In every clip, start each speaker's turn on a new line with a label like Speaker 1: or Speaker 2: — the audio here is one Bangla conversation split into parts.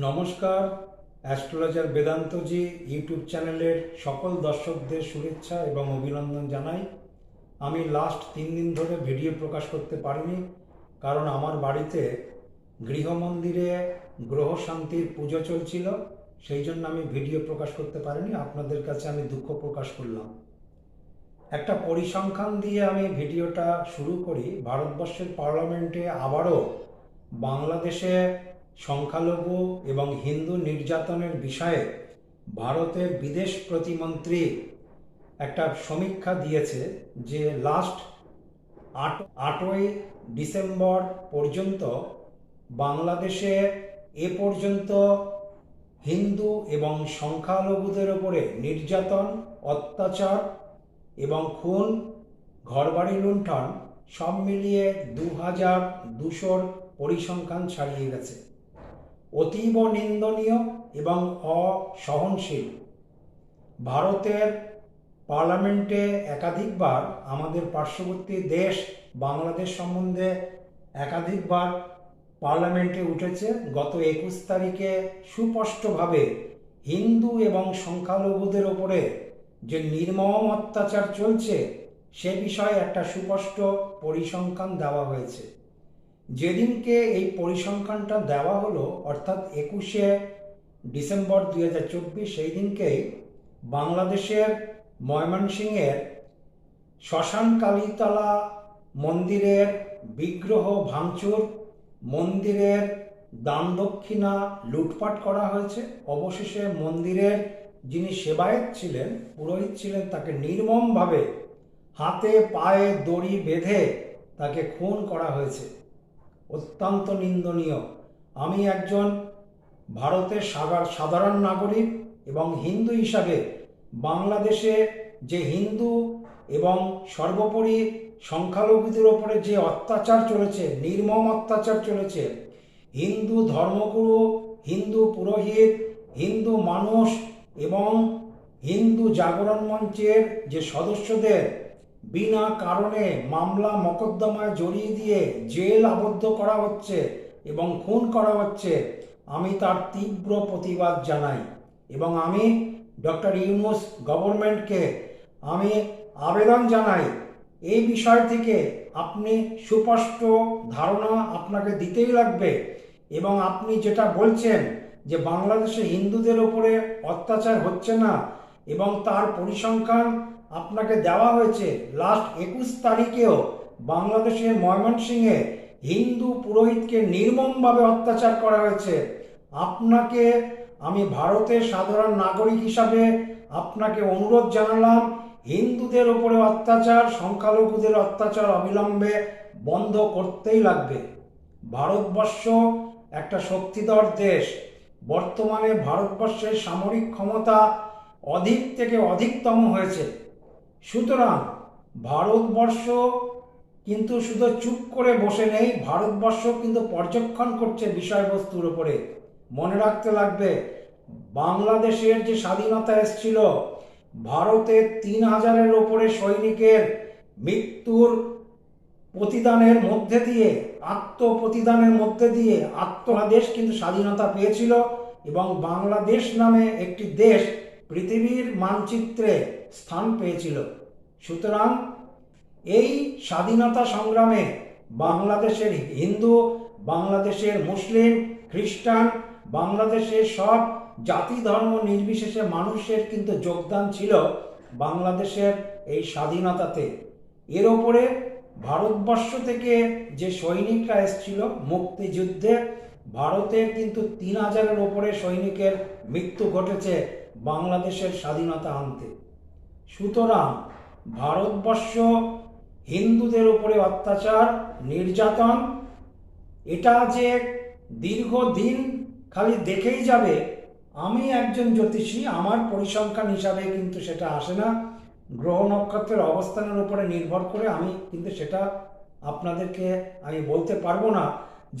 Speaker 1: নমস্কার, অ্যাস্ট্রোলজার বেদান্তজি ইউটিউব চ্যানেলের সকল দর্শকদের শুভেচ্ছা এবং অভিনন্দন জানাই। আমি লাস্ট তিন দিন ধরে ভিডিও প্রকাশ করতে পারিনি, কারণ আমার বাড়িতে গৃহমন্দিরে গ্রহ শান্তির পুজো চলছিল, সেই জন্য আমি ভিডিও প্রকাশ করতে পারিনি। আপনাদের কাছে আমি দুঃখ প্রকাশ করলাম। একটা পরিসংখ্যান দিয়ে আমি ভিডিওটা শুরু করি। ভারতবর্ষের পার্লামেন্টে আবারও বাংলাদেশে সংখ্যালঘু এবং হিন্দু নির্যাতনের বিষয়ে ভারতের বিদেশ প্রতিমন্ত্রী একটা সমীক্ষা দিয়েছে যে লাস্ট আট, আটই ডিসেম্বর পর্যন্ত বাংলাদেশে এ পর্যন্ত হিন্দু এবং সংখ্যালঘুদের ওপরে নির্যাতন, অত্যাচার এবং খুন, ঘরবাড়ি লুণ্ঠন সব মিলিয়ে দু হাজার দুশোর পরিসংখ্যান ছাড়িয়ে গেছে। অতীব নিন্দনীয় এবং অসহনশীল। ভারতের পার্লামেন্টে একাধিকবার আমাদের পার্শ্ববর্তী দেশ বাংলাদেশ সম্বন্ধে একাধিকবার পার্লামেন্টে উঠেছে। গত একুশ তারিখে সুস্পষ্টভাবে হিন্দু এবং সংখ্যালঘুদের ওপরে যে নির্মম অত্যাচার চলছে, সে বিষয়ে একটা সুস্পষ্ট পরিসংখ্যান দেওয়া হয়েছে। যেদিনকে এই পরিসংখ্যানটা দেওয়া হলো, অর্থাৎ একুশে ডিসেম্বর দুই হাজার চব্বিশ সেই দিনকেই বাংলাদেশের ময়মনসিংহের শ্মশান কালীতলা মন্দিরের বিগ্রহ ভাঙচুর, মন্দিরের দান দক্ষিণা লুটপাট করা হয়েছে। অবশেষে মন্দিরের যিনি সেবায়ত ছিলেন, পুরোহিত ছিলেন, তাকে নির্মমভাবে হাতে পায়ে দড়ি বেঁধে তাকে খুন করা হয়েছে। অত্যন্ত নিন্দনীয়। আমি একজন ভারতের সাগা- সাধারণ নাগরিক এবং হিন্দু হিসাবে বাংলাদেশে যে হিন্দু এবং সর্বোপরি সংখ্যালঘুদের ওপরে যে অত্যাচার চলেছে, নির্মম অত্যাচার চলেছে, হিন্দু ধর্মগুরু, হিন্দু পুরোহিত, হিন্দু মানুষ এবং হিন্দু জাগরণ মঞ্চের যে সদস্যদের বিনা কারণে মামলা মকদ্দমায় জড়িয়ে দিয়ে জেল আবদ্ধ করা হচ্ছে এবং খুন করা হচ্ছে, আমি তার তীব্র প্রতিবাদ জানাই এবং আমি ডক্টর ইউনুস গভর্নমেন্টকে আমি আবেদন জানাই। এই বিষয় থেকে আপনি সুস্পষ্ট ধারণা আপনাকে দিতেই লাগবে এবং আপনি যেটা বলছেন যে বাংলাদেশে হিন্দুদের ওপরে অত্যাচার হচ্ছে না এবং তার পরিসংখ্যান আপনাকে দেওয়া হয়েছে লাস্ট একুশ তারিখেও বাংলাদেশের ময়মনসিংহে হিন্দু পুরোহিতকে নির্মমভাবে অত্যাচার করা হয়েছে। আপনাকে আমি ভারতের সাধারণ নাগরিক হিসাবে আপনাকে অনুরোধ জানালাম, হিন্দুদের ওপরে অত্যাচার, সংখ্যালঘুদের অত্যাচার অবিলম্বে বন্ধ করতেই লাগবে। ভারতবর্ষ একটা শক্তিধর দেশ। বর্তমানে ভারতবর্ষের সামরিক ক্ষমতা অধিক থেকে অধিকতম হয়েছে। সুতরাং ভারতবর্ষ কিন্তু শুধু চুপ করে বসে নেই, ভারতবর্ষ কিন্তু পর্যবেক্ষণ করছে বিষয়বস্তুর উপরে। মনে রাখতে লাগবে, বাংলাদেশের যে স্বাধীনতা এসেছিল ভারতের তিন হাজারের ওপরে সৈনিকের মৃত্যুর প্রতিদানের মধ্যে দিয়ে, আত্মপ্রতিদানের মধ্যে দিয়ে আত্মহাদেশ কিন্তু স্বাধীনতা পেয়েছিল এবং বাংলাদেশ নামে একটি দেশ পৃথিবীর মানচিত্রে স্থান পেয়েছিল। সুতরাং এই স্বাধীনতা সংগ্রামে বাংলাদেশের হিন্দু, বাংলাদেশের মুসলিম, খ্রিস্টান, বাংলাদেশের সব জাতি ধর্ম নির্বিশেষে মানুষের কিন্তু যোগদান ছিল বাংলাদেশের এই স্বাধীনতাতে। এর ওপরে ভারতবর্ষ থেকে যে সৈনিকরা এসেছিল মুক্তিযুদ্ধে, ভারতের কিন্তু তিন হাজারের ওপরে সৈনিকের মৃত্যু ঘটেছে বাংলাদেশের স্বাধীনতা আনতে। সুতরাং ভারতবর্ষ হিন্দুদের উপরে অত্যাচার, নির্যাতন, এটা যে দীর্ঘদিন খালি দেখেই যাবে, আমি একজন জ্যোতিষী, আমার পরিসংখ্যান হিসাবে কিন্তু সেটা আসে না। গ্রহ নক্ষত্রের অবস্থানের উপরে নির্ভর করে আমি কিন্তু সেটা আপনাদেরকে আমি বলতে পারব না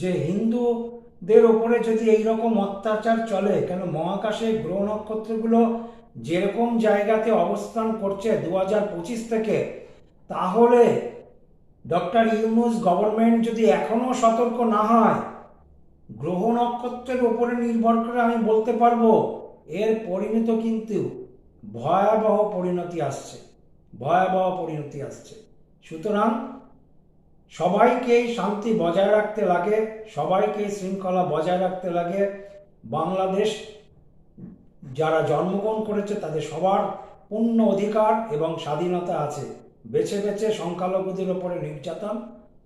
Speaker 1: যে হিন্দুদের ওপরে যদি এই রকম অত্যাচার চলে, কেন মহাকাশে গ্রহ নক্ষত্রগুলো যেরকম জায়গাতে অবস্থান করছে দু হাজার পঁচিশ থেকে, তাহলে ডক্টর ইউনুস গভর্নমেন্ট যদি এখনও সতর্ক না হয়, গ্রহ নক্ষত্রের উপরে নির্ভর করে আমি বলতে পারব, এর পরিণত কিন্তু ভয়াবহ পরিণতি আসছে, ভয়াবহ পরিণতি আসছে। সুতরাং সবাইকেই শান্তি বজায় রাখতে লাগে, সবাইকে শৃঙ্খলা বজায় রাখতে লাগে। বাংলাদেশ যারা জন্মগ্রহণ করেছে তাদের সবার পূর্ণ অধিকার এবং স্বাধীনতা আছে। বেছে বেছে সংখ্যালঘুদের ওপরে নির্যাতন,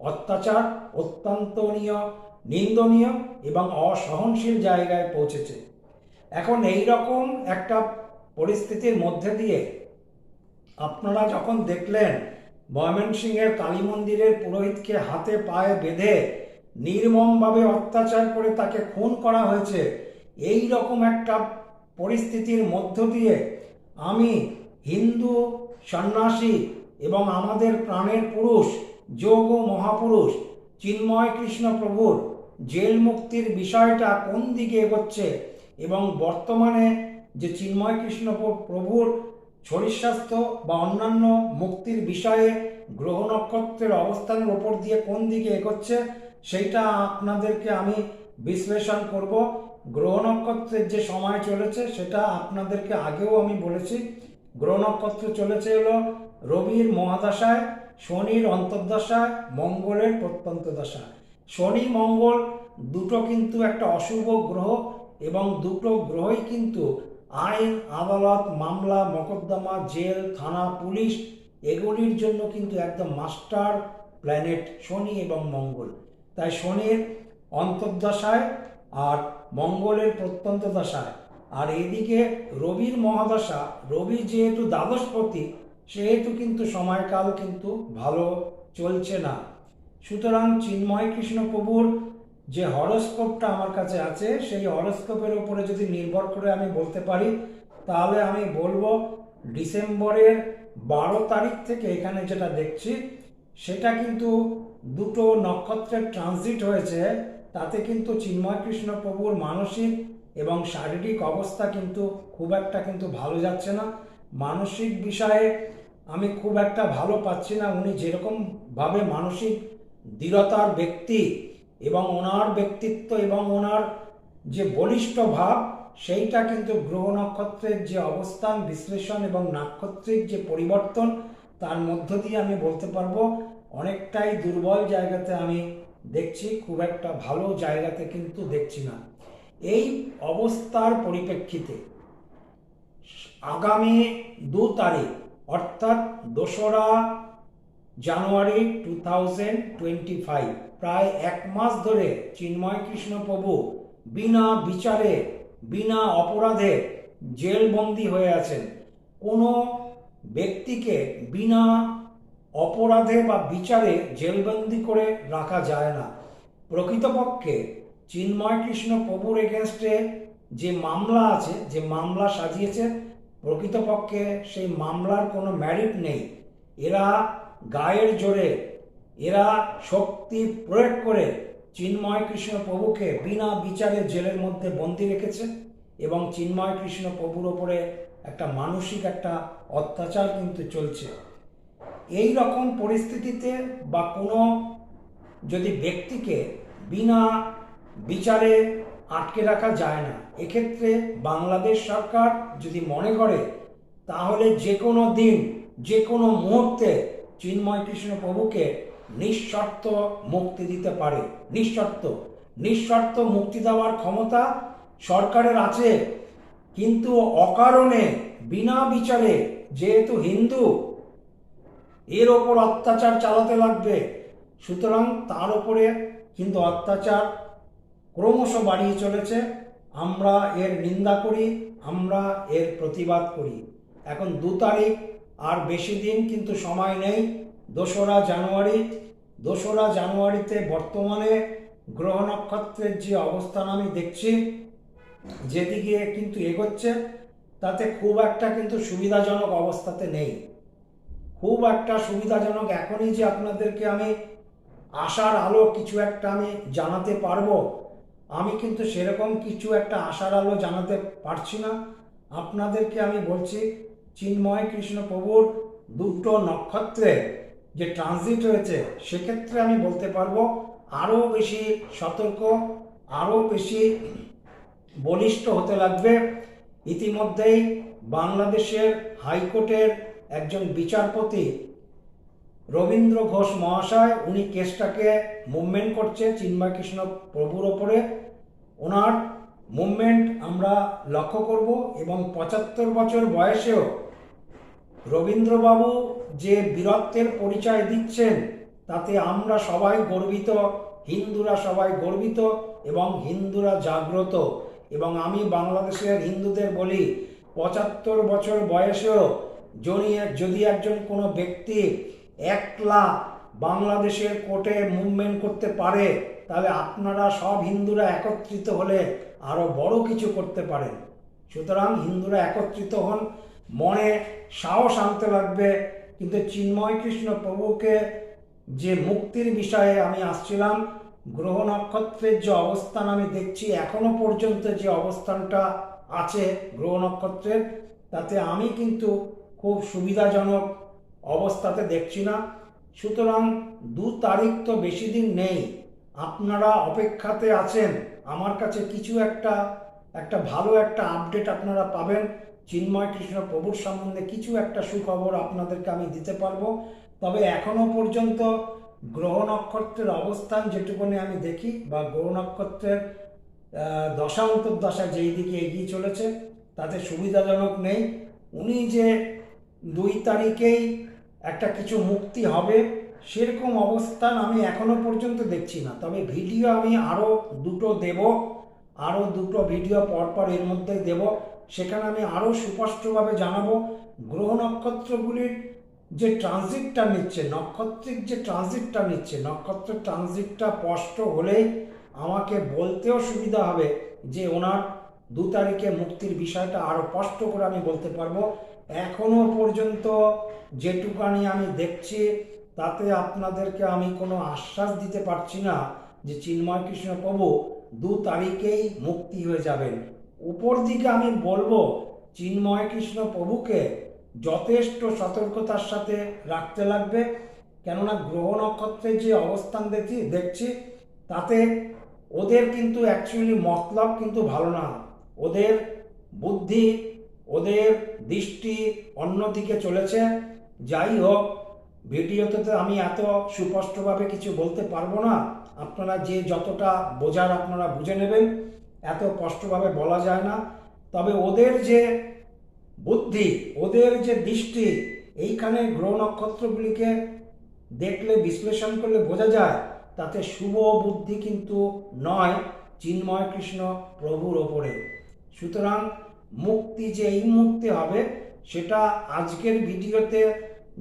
Speaker 1: অত্যাচার অত্যন্তনীয়, নিন্দনীয় এবং অসহনশীল জায়গায় পৌঁছেছে। এখন এই রকম একটা পরিস্থিতির মধ্যে দিয়ে আপনারা যখন দেখলেন ময়মনসিংহের কালী মন্দিরের পুরোহিতকে হাতে পায়ে বেঁধে নির্মমভাবে অত্যাচার করে তাকে খুন করা হয়েছে এই রকম একটা পরিস্থিতির মধ্য দিয়ে আমি হিন্দু, সন্ন্যাসী এবং আমাদের প্রাণের পুরুষ, যোগ ও মহাপুরুষ, চিন্ময় কৃষ্ণ প্রভুর জেল মুক্তির বিষয়টা কোন দিকে এগোচ্ছে এবং বর্তমানে যে চিন্ময় কৃষ্ণ প্রভুর শরীর স্বাস্থ্য বা অন্যান্য মুক্তির বিষয়ে গ্রহ নক্ষত্রের অবস্থানের ওপর দিয়ে কোন দিকে এগোচ্ছে, সেইটা আপনাদেরকে আমি বিশ্লেষণ করব। গ্রহ নক্ষত্রের যে সময় চলেছে, সেটা আপনাদেরকে আগেও আমি বলেছি। গ্রহ নক্ষত্র চলেছে হলো রবির মহাদশায়, শনির অন্তর্দশায়, মঙ্গলের প্রত্যন্ত দশা শনি, মঙ্গল দুটো কিন্তু একটা অশুভ গ্রহ এবং দুটো গ্রহই কিন্তু আইন, আদালত, মামলা, মকদ্দমা, জেল, থানা, পুলিশ এগুলির জন্য কিন্তু একদম মাস্টার প্ল্যানেট শনি এবং মঙ্গল। তাই শনির অন্তর্দশায় আর মঙ্গলের প্রত্যন্ত দশায়। আর এদিকে রবির মহাদশা, রবি যেহেতু দ্বাদশপতি, সেহেতু কিন্তু সময়কাল কিন্তু ভালো চলছে না। সুতরাং চিন্ময় কৃষ্ণ প্রভুর যে হরস্কোপটা আমার কাছে আছে, সেই হরস্কোপের উপরে যদি নির্ভর করে আমি বলতে পারি, তাহলে আমি বলব ডিসেম্বরের বারো তারিখ থেকে এখানে যেটা দেখছি, সেটা কিন্তু দুটো নক্ষত্রের ট্রানজিট হয়েছে। তাতে কিন্তু চিন্ময় মানসিক এবং শারীরিক অবস্থা কিন্তু খুব একটা কিন্তু ভালো যাচ্ছে না। মানসিক বিষয়ে আমি খুব একটা ভালো পাচ্ছি না। উনি যেরকমভাবে মানসিক দৃঢ়তার ব্যক্তি এবং ওনার ব্যক্তিত্ব এবং ওনার যে বলিষ্ঠ ভাব, সেইটা কিন্তু গ্রহ নক্ষত্রের যে অবস্থান, বিশ্লেষণ এবং নাক্ষত্রিক যে পরিবর্তন, তার মধ্য দিয়ে আমি বলতে পারব, অনেকটাই দুর্বল জায়গাতে আমি দেখছি খুব একটা ভালো জায়গাতে কিন্তু দেখছি না। এই অবস্থার পরিপ্রেক্ষিতে আগামী দু তারিখ, অর্থাৎ দোসরা জানুয়ারি টু থাউজেন্ড টোয়েন্টি ফাইভ, প্রায় এক মাস ধরে চিন্ময় কৃষ্ণ প্রভু বিনা বিচারে, বিনা অপরাধে জেলবন্দি হয়ে আছেন। কোনো ব্যক্তিকে বিনা অপরাধে বা বিচারে জেলবন্দি করে রাখা যায় না। প্রকৃতপক্ষে চিন্ময় কৃষ্ণ প্রভুর এগেনস্টে যে মামলা আছে, যে মামলা সাজিয়েছে, প্রকৃতপক্ষে সেই মামলার কোনো ম্যারিট নেই। এরা গায়ের জোরে, এরা শক্তি প্রয়োগ করে চিন্ময় কৃষ্ণ প্রভুকে বিনা বিচারে জেলের মধ্যে বন্দি রেখেছে এবং চিন্ময় কৃষ্ণ প্রভুর ওপরে একটা মানসিক একটা অত্যাচার কিন্তু চলছে। এই রকম পরিস্থিতিতে বা কোনো যদি ব্যক্তিকে বিনা বিচারে আটকে রাখা যায় না, এক্ষেত্রে বাংলাদেশ সরকার যদি মনে করে, তাহলে যে কোনো দিন যে কোনো মুহূর্তে চিন্ময় কৃষ্ণ প্রভুকে নিঃশর্ত মুক্তি দিতে পারে। নিঃশর্ত। নিঃশর্ত মুক্তি দেওয়ার ক্ষমতা সরকারের আছে। কিন্তু অকারণে, বিনা বিচারে, যেহেতু হিন্দু এর ওপর অত্যাচার চালাতে লাগবে। সুতরাং তার ওপরে কিন্তু অত্যাচার ক্রমশ বাড়িয়ে চলেছে। আমরা এর নিন্দা করি, আমরা এর প্রতিবাদ করি। এখন দু তারিখ, আর বেশি দিন কিন্তু সময় নেই। দোসরা জানুয়ারি, দোসরা জানুয়ারিতে বর্তমানে গ্রহ নক্ষত্রের যে অবস্থান আমি দেখছি, যেদিকে কিন্তু এগোচ্ছে, তাতে খুব একটা কিন্তু সুবিধাজনক অবস্থাতে নেই। খুব একটা সুবিধাজনক। এখনই যে আপনাদেরকে আমি আশার আলো কিছু একটা আমি জানাতে পারব, আমি কিন্তু সেরকম কিছু একটা আশার আলো জানাতে পারছি না। আপনাদেরকে আমি বলছি, চিন্ময় কৃষ্ণ প্রভুর দুটো নক্ষত্রে যে ট্রানজিট হয়েছে সেক্ষেত্রে আমি বলতে পারব, আরও বেশি সতর্ক, আরও বেশি বলিষ্ঠ হতে লাগবে। ইতিমধ্যেই বাংলাদেশের হাইকোর্টের একজন বিচারপতি, রবীন্দ্র ঘোষ মহাশয়, উনি কেসটাকে মুভমেন্ট করছে চিন্ময় কৃষ্ণ প্রভুর ওপরে। ওনার মুভমেন্ট আমরা লক্ষ্য করব এবং পঁচাত্তর বছর বয়সেও রবীন্দ্রবাবু যে বীরত্বের পরিচয় দিচ্ছেন, তাতে আমরা সবাই গর্বিত, হিন্দুরা সবাই গর্বিত এবং হিন্দুরা জাগ্রত। এবং আমি বাংলাদেশের হিন্দুদের বলি, পঁচাত্তর বছর বয়সেও যদি যদি একজন কোনো ব্যক্তি একলা বাংলাদেশের কোর্টে মুভমেন্ট করতে পারে, তাহলে আপনারা সব হিন্দুরা একত্রিত হলে আরও বড় কিছু করতে পারেন। সুতরাং হিন্দুরা একত্রিত হন, মনে সাহস আনতে লাগবে। কিন্তু চিন্ময় কৃষ্ণ প্রভুকে যে মুক্তির বিষয়ে আমি আসছিলাম, গ্রহ নক্ষত্রের যে অবস্থান আমি দেখছি এখনও পর্যন্ত যে অবস্থানটা আছে গ্রহ নক্ষত্রের, তাতে আমি কিন্তু খুব সুবিধাজনক অবস্থাতে দেখছি না। সুতরাং দু তারিখ তো বেশি দিন নেই। আপনারা অপেক্ষাতে আছেন। আমার কাছে কিছু একটা একটা ভালো একটা আপডেট আপনারা পাবেন। চিন্ময় কৃষ্ণ প্রভুর সম্বন্ধে কিছু একটা সুখবর আপনাদেরকে আমি দিতে পারব। তবে এখনও পর্যন্ত গ্রহ নক্ষত্রের অবস্থান যেটুকুনি আমি দেখি বা গ্রহ নক্ষত্রের দশা যেই দিকে এগিয়ে চলেছে, তাতে সুবিধাজনক নেই। উনি যে দুই তারিখেই একটা কিছু মুক্তি হবে, সেরকম অবস্থান আমি এখনও পর্যন্ত দেখছি না। তবে ভিডিও আমি আরও দুটো দেব আরও দুটো ভিডিও পরপর এর মধ্যে দেব। সেখানে আমি আরও সুস্পষ্টভাবে জানাব, গ্রহ নক্ষত্রগুলির যে ট্রানজিটটা নিচ্ছে, নক্ষত্রিক যে ট্রানজিটটা নিচ্ছে, নক্ষত্র ট্রানজিটটা স্পষ্ট হলেই আমাকে বলতেও সুবিধা হবে যে ওনার দু তারিখে মুক্তির বিষয়টা আরও স্পষ্ট করে আমি বলতে পারব। এখনও পর্যন্ত যেটুকানি আমি দেখছি, তাতে আপনাদেরকে আমি কোনো আশ্বাস দিতে পারছি না যে চিন্ময় কৃষ্ণ প্রভু দু তারিখেই মুক্তি হয়ে যাবেন। উপর দিকে আমি বলব, চিন্ময় কৃষ্ণ প্রভুকে যথেষ্ট সতর্কতার সাথে রাখতে লাগবে। কেননা গ্রহ নক্ষত্রের যে অবস্থান দেখছি দেখছি, তাতে ওদের কিন্তু অ্যাকচুয়ালি মতলব কিন্তু ভালো না। ওদের বুদ্ধি ওদের দৃষ্টি অন্যদিকে চলেছে। যাই হোক, ভিডিওতে তো আমি এত সুস্পষ্টভাবে কিছু বলতে পারব না। আপনারা যে যতটা বোঝার আপনারা বুঝে নেবেন, এত স্পষ্টভাবে বলা যায় না। তবে ওদের যে বুদ্ধি, ওদের যে দৃষ্টি, এইখানে গ্রহ নক্ষত্রগুলিকে দেখলে, বিশ্লেষণ করলে বোঝা যায়, তাতে শুভ বুদ্ধি কিন্তু নয়, চিন্ময় কৃষ্ণ প্রভুর ওপরে। সুতরাং মুক্তি যে এই মুহূর্তে হবে, সেটা আজকের ভিডিওতে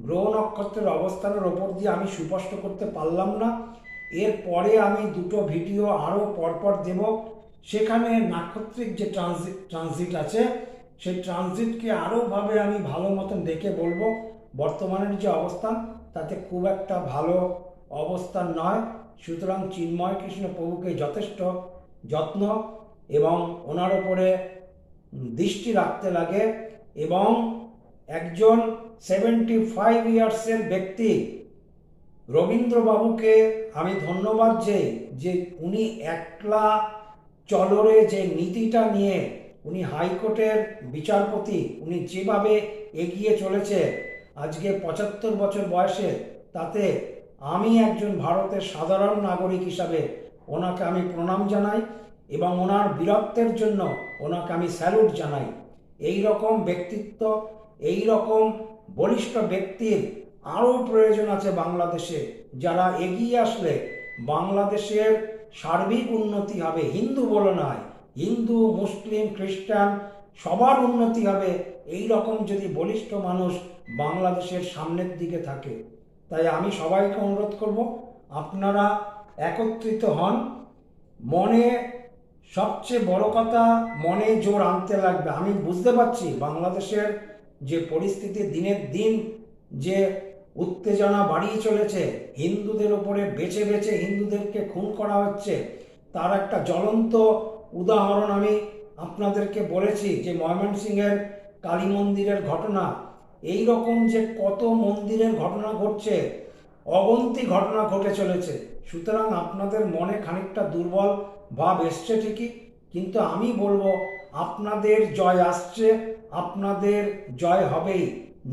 Speaker 1: গ্রহ নক্ষত্রের অবস্থানের ওপর দিয়ে আমি সুস্পষ্ট করতে পারলাম না। এরপরে আমি দুটো ভিডিও আরও পরপর দেব। সেখানে নাক্ষত্রিক যে ট্রানজিট ট্রানজিট আছে, সেই ট্রানজিটকে আরোভাবে আমি ভালো মতন দেখে বলব বর্তমানের যে অবস্থান, তাতে খুব একটা ভালো অবস্থান নয়। সুতরাং চিন্ময় কৃষ্ণ প্রভুকে যথেষ্ট যত্ন এবং ওনার ওপরে দৃষ্টি রাখতে লাগে এবং একজন সেভেন্টি ফাইভ ইয়ার্সের ব্যক্তি রবীন্দ্রবাবুকে আমি ধন্যবাদ যে যে উনি একলা চলরে যে নীতিটা নিয়ে উনি হাইকোর্টের বিচারপতি, উনি যেভাবে এগিয়ে চলেছে আজকে পঁচাত্তর বছর বয়সে, তাতে আমি একজন ভারতের সাধারণ নাগরিক হিসাবে ওনাকে আমি প্রণাম জানাই। এবং ওনার বীরত্বের জন্য ওনাকে আমি স্যালুট জানাই। এই রকম ব্যক্তিত্ব, এই রকম বলিষ্ঠ ব্যক্তির আরও প্রয়োজন আছে বাংলাদেশে। যারা এগিয়ে আসলে বাংলাদেশের সার্বিক উন্নতি হবে, হিন্দু বলে নয় হিন্দু, মুসলিম, খ্রিস্টান, সবার উন্নতি হবে, এই রকম যদি বলিষ্ঠ মানুষ বাংলাদেশের সামনের দিকে থাকে। তাই আমি সবাইকে অনুরোধ করব, আপনারা একত্রিত হন, মনে সবচেয়ে বড় কথা মনে জোর আনতে লাগবে। আমি বুঝতে পারছি বাংলাদেশের যে পরিস্থিতি দিনের দিন যে উত্তেজনা বাড়িয়ে চলেছে, হিন্দুদের ওপরে বেছে বেছে হিন্দুদেরকে খুন করা হচ্ছে, তার একটা জ্বলন্ত উদাহরণ আমি আপনাদেরকে বলেছি যে ময়মনসিংহের কালী মন্দিরের ঘটনা। এই রকম যে কত মন্দিরের ঘটনা ঘটছে, অগন্তি ঘটনা ঘটে চলেছে। সুতরাং আপনাদের মনে খানিকটা দুর্বল ভাব এসছে ঠিকই, কিন্তু আমি বলব আপনাদের জয় আসছে, আপনাদের জয় হবেই।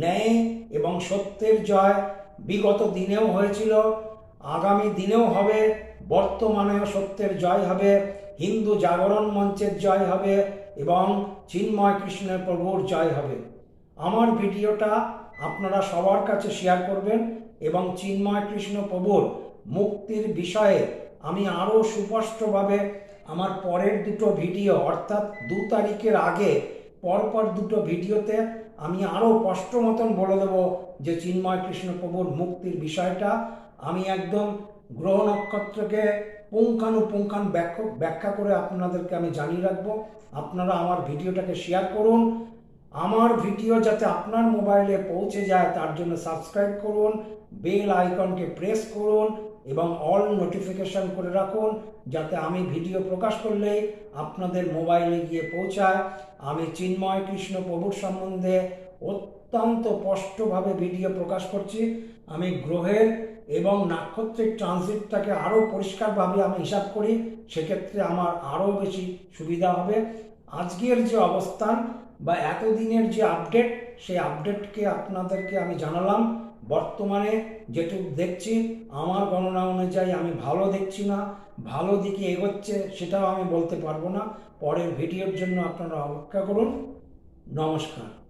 Speaker 1: ন্যায় এবং সত্যের জয় বিগত দিনেও হয়েছিল, আগামী দিনেও হবে, বর্তমানেও সত্যের জয় হবে, হিন্দু জাগরণ মঞ্চের জয় হবে এবং চিন্ময় কৃষ্ণের প্রভুর জয় হবে। আমার ভিডিওটা আপনারা সবার কাছে শেয়ার করবেন এবং চিন্ময় কৃষ্ণ প্রভুর মুক্তির বিষয়ে আমি আরও সুস্পষ্টভাবে আমার পরের দুটো ভিডিও, অর্থাৎ দু তারিখের আগে পরপর দুটো ভিডিওতে আমি আরও স্পষ্ট মতন বলে দেবো যে চিন্ময় কৃষ্ণ প্রভুর মুক্তির বিষয়টা। আমি একদম গ্রহ নক্ষত্রকে পুঙ্খানুপুঙ্খান ব্যাখ্যা ব্যাখ্যা করে আপনাদেরকে আমি জানিয়ে রাখব। আপনারা আমার ভিডিওটাকে শেয়ার করুন। আমার ভিডিও যাতে আপনার মোবাইলে পৌঁছে যায়, তার জন্য সাবস্ক্রাইব করুন, বেল আইকনকে প্রেস করুন এবং অল নোটিফিকেশন করে রাখুন যাতে আমি ভিডিও প্রকাশ করলেই আপনাদের মোবাইলে গিয়ে পৌঁছায়। আমি চিন্ময় কৃষ্ণ প্রভুর সম্বন্ধে অত্যন্ত স্পষ্টভাবে ভিডিও প্রকাশ করছি। আমি গ্রহের এবং নাক্ষত্রিক ট্রানজিটটাকে আরও পরিষ্কারভাবে আমি হিসাব করি, সেক্ষেত্রে আমার আরও বেশি সুবিধা হবে। আজকের যে অবস্থান বা এতদিনের যে আপডেট সেই আপডেটকে আপনাদেরকে আমি জানালাম। বর্তমানে যেটুকু দেখছি, আমার গণনা অনুযায়ী আমি ভালো দেখছি না, ভালো দিকে এগোচ্ছে সেটাও আমি বলতে পারব না। পরের ভিডিওর জন্য আপনারা অপেক্ষা করুন। নমস্কার।